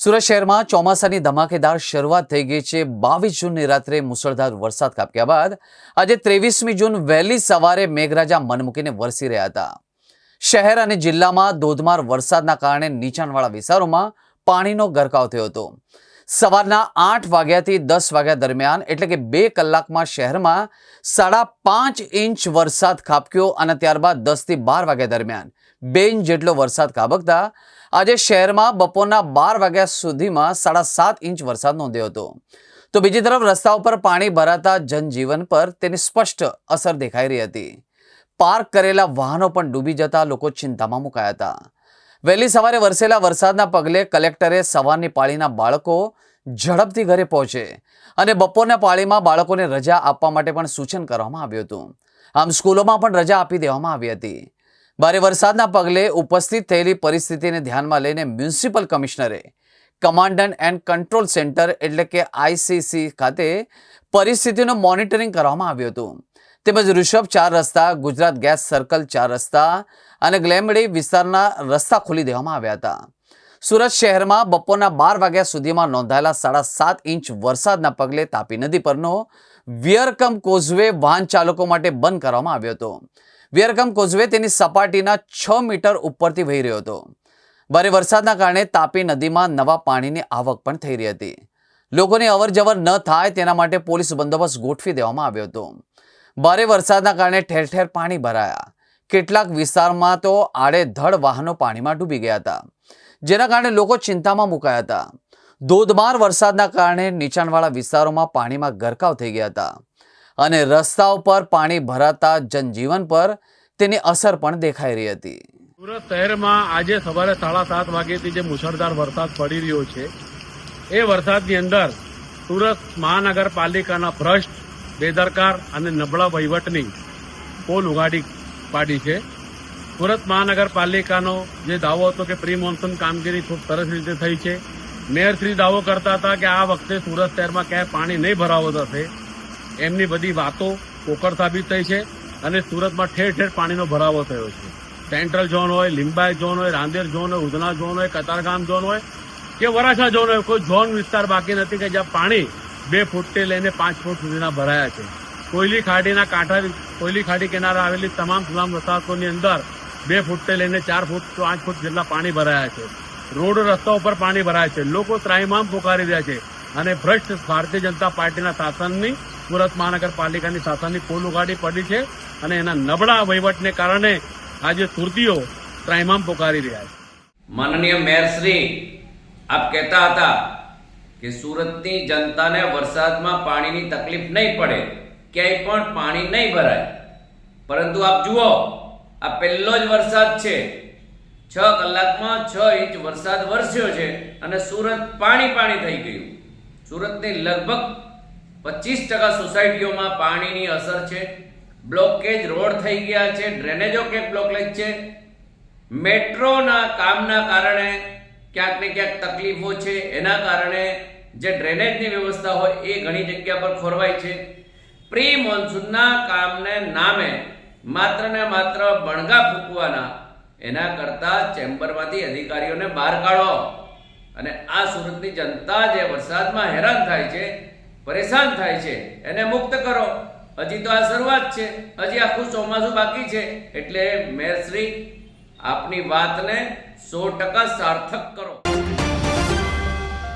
સુરત શહેરમાં ચોમાસાની ધમાકેદાર શરૂઆત થઈ ગઈ છે. બાવીસ જૂનની રાત્રે મુસળધાર વરસાદ કાપ્યા બાદ આજે ત્રેવીસમી જૂન વહેલી સવારે મેઘરાજા મન મૂકીને વરસી રહ્યા હતા. શહેર અને જિલ્લામાં ધોધમાર વરસાદના કારણે નીચાણવાળા વિસ્તારોમાં પાણીનો ગરકાવ થયો હતો. સવારના આઠ વાગ્યાથી દસ વાગ્યા દરમિયાન એટલે કે બે કલાકમાં શહેરમાં સાડા પાંચ ઇંચ વરસાદ ખાબક્યો અને ત્યારબાદ દસથી બાર વાગ્યા દરમિયાન બે ઇંચ જેટલો વરસાદ ખાબકતા આજે શહેરમાં બપોરના બાર વાગ્યા સુધીમાં સાડા સાત ઇંચ વરસાદ નોંધ્યો હતો. તો બીજી તરફ રસ્તા ઉપર પાણી ભરાતા જનજીવન પર તેની સ્પષ્ટ અસર દેખાઈ રહી હતી. પાર્ક કરેલા વાહનો પણ ડૂબી જતા લોકો ચિંતામાં મુકાયા હતા. વહેલી સવારે વરસેલા વરસાદના પગલે કલેક્ટરે સવારની પાળીના બાળકો ઝડપથી ઘરે પહોંચે અને બપોરના પાળીમાં બાળકોને રજા આપવા માટે પણ સૂચન કરવામાં આવ્યું હતું. આમ સ્કૂલોમાં પણ રજા આપી દેવામાં આવી હતી. ભારે વરસાદના પગલે ઉપસ્થિત થયેલી પરિસ્થિતિને ધ્યાનમાં લઈને મ્યુનિસિપલ કમિશનરે કમાન્ડન્ટ એન્ડ કંટ્રોલ સેન્ટર એટલે કે આઈસીસી ખાતે પરિસ્થિતિનું મોનિટરિંગ કરવામાં આવ્યું હતું. તેમજ ઋષભ ચાર રસ્તા, ગુજરાત ગેસ સર્કલ ચાર રસ્તા અને ગ્લેમડી વિસ્તારના રસ્તા ખોલી દેવામાં આવ્યા હતા. સુરત શહેરમાં બપોરના બાર વાગ્યા સુધીમાં નોંધાયેલા સાડા સાત ઇંચ વરસાદના પગલે તાપી નદી પરનો વિયરકમ કોઝવે વાહન ચાલકો માટે બંધ કરવામાં આવ્યો હતો. વિયરકમ કોઝવે તેની સપાટીના છ મીટર ઉપરથી વહી રહ્યો હતો. ભારે વરસાદના કારણે તાપી નદીમાં નવા પાણીની આવક પણ થઈ રહી હતી. લોકોની અવરજવર ન થાય તેના માટે પોલીસ બંદોબસ્ત ગોઠવી દેવામાં આવ્યો હતો. ભારે વરસાદના કારણે ઠેર ઠેર પાણી ભરાયા. કેટલાક વિસ્તારમાં તો આડેધડ વાહનો પાણીમાં ડૂબી ગયા હતા. જેના કારણે લોકો ચિંતામાં મુકાયા હતા. ધોધમાર વરસાદના કારણે નીચાણવાળા વિસ્તારોમાં પાણીમાં ગરકાવ થઈ ગયા હતા. અને રસ્તા ઉપર પાણી ભરાતા જનજીવન પર તેની અસર પણ દેખાઈ રહી હતી. સુરત શહેરમાં આજે સવારે સાડા સાત વાગ્યાથી જે મુશળધાર વરસાદ પડી રહ્યો છે, એ વરસાદની અંદર સુરત મહાનગરપાલિકાના ભ્રષ્ટ, બેદરકાર અને નબળા વહીવટની પોલ ઉગાડી પાડી છે. સુરત મહાનગરપાલિકાનો જે દાવો હતો કે પ્રી મોન્સૂન કામગીરી ખૂબ સરસ રીતે થઈ છે, મેયરશ્રી દાવો કરતા હતા કે આ વખતે સુરત શહેરમાં ક્યાંય પાણી નહીં ભરાવો થશે એમની બધી વાતો પોકળ સાબિત થઈ છે અને સુરતમાં ઠેર ઠેર પાણીનો ભરાવો થયો છે. સેન્ટ્રલ ઝોન હોય, લિંબાયત ઝોન હોય, રાંદેર ઝોન હોય, ઉધના ઝોન હોય, કતારગામ ઝોન હોય કે વરાછા ઝોન હોય, કોઈ ઝોન વિસ્તાર બાકી નથી કે જ્યાં પાણી બે ફૂટથી લઈને પાંચ ફૂટ સુધીના ભરાયા છે. કોયલી ખાડીના કાંઠા, કોયલી ખાડી કિનારે આવેલી તમામ તમામ વસાહતોની અંદર બે ફૂટથી લઈને ચાર ફૂટ, પાંચ ફૂટ જેટલા પાણી ભરાયા છે. રોડ રસ્તા ઉપર પાણી ભરાયા છે. લોકો ત્રાહિમામ પોકારી રહ્યા છે અને ભ્રષ્ટ ભારતીય જનતા પાર્ટીના શાસનની સુરત મહાનગરપાલિકાની શાસનની પોલ ઉગાડી પડી છે અને એના નબળા વહીવટને કારણે આજે સુરતીઓ ત્રાઇમામ પોકારી રહ્યા છે. માનનીય મેયરશ્રી આપ કહેતા હતા કે સુરતની જનતાને વરસાદમાં પાણીની તકલીફ નહીં પડે, ક્યાંય પણ પાણી નહીં ભરાય. પરંતુ આપ જુઓ, આ પહેલો જ વરસાદ છે. છ કલાકમાં છ ઇંચ વરસાદ વરસ્યો છે અને સુરત પાણી પાણી થઈ ગયું. સુરતની લગભગ પચીસ ટકા સોસાયટીઓમાં પાણીની અસર છે. બ્લોકેજ રોડ થઈ ગયા છે, ડ્રેનેજો કે બ્લોકેજ છે. મેટ્રોના કામના કારણે ક્યાંક ને ક્યાંક તકલીફો છે. એના કારણે જે ડ્રેનેજની વ્યવસ્થા હોય એ ઘણી જગ્યા પર ખોરવાય છે. પ્રી મોન્સૂનના કામને નામે માત્ર ને માત્ર બણગા ફૂંકવાના એના કરતા ચેમ્બરમાંથી અધિકારીઓને બહાર કાઢો. અને આ સુરતની જનતા જે વરસાદમાં હેરાન થાય છે પરેશાન થાય છે. એને મુક્ત કરો. હજી તો આ શરૂઆત છે. હજી આખું ચોમાસું બાકી છે. એટલે મેરશ્રી આપની વાતને સો ટકા સાર્થક કરો.